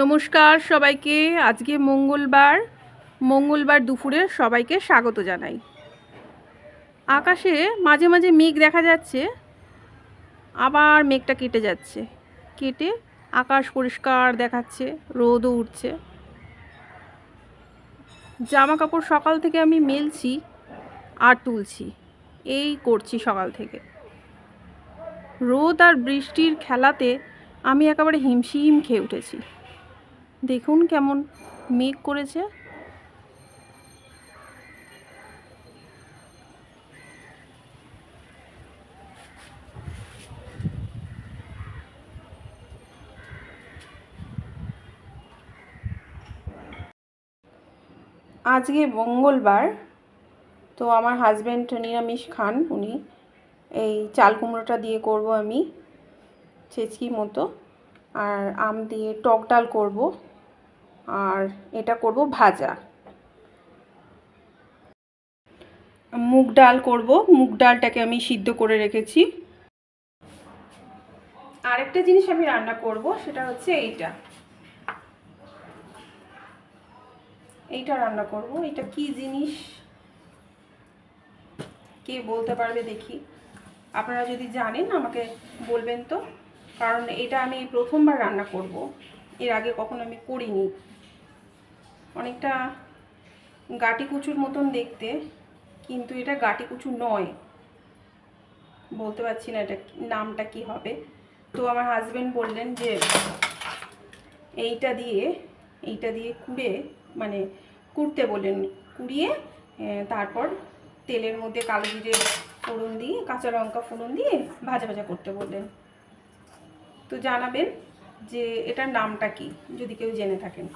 নমস্কার সবাইকে। আজকে মঙ্গলবার মঙ্গলবার দুপুরে সবাইকে স্বাগত জানাই। আকাশে মাঝে মাঝে মেঘ দেখা যাচ্ছে, আবার মেঘটা কেটে যাচ্ছে। কেটে আকাশ পরিষ্কার দেখাচ্ছে, রোদও উঠছে। জামা কাপড় সকাল থেকে আমি মেলছি আর তুলছি, এই করছি সকাল থেকে। রোদ আর বৃষ্টির খেলাতে আমি একেবারে হিমশিম খেয়ে উঠেছি। দেখুন কেমন মেঘ করেছে। আজকে মঙ্গলবার, তো আমার হাজব্যান্ড নিরামিষ খান, উনি এই চাল কুমড়োটা দিয়ে করব আমি ছেচকি মতো, আর আম দিয়ে টক ডাল করব। আর এটা করব ভাজা। মুগ ডাল করব। মুগ ডালটাকে আমি সিদ্ধ করে রেখেছি। আরেকটা জিনিস আমি রান্না করব, সেটা হচ্ছে এইটা। এইটা রান্না করব। এটা কি জিনিস? কে বলতে পারবে দেখি। আপনারা যদি জানেন, আমাকে বলবেন তো। কারণ এটা আমি প্রথমবার রান্না করব। এর আগে কখনো আমি করিনি। অনেকটা গাটি কুচুর মতন দেখতে, কিন্তু এটা গাটি কুচু নয়। বলতে পারছি না এটা নামটা কি হবে। তো আমার হাজবেন্ড বললেন যে, এইটা দিয়ে এইটা দিয়ে কুড়ে মানে কুড়তে বললেন। কুড়িয়ে তারপর তেলের মধ্যে কালো জিরে ফোড়ন দিয়ে, কাঁচা লঙ্কা ফোড়ন দিয়ে ভাজা ভাজা করতে বললেন। তো জানাবেন যে এটার নামটা কি যদি কেউ জেনে থাকেন।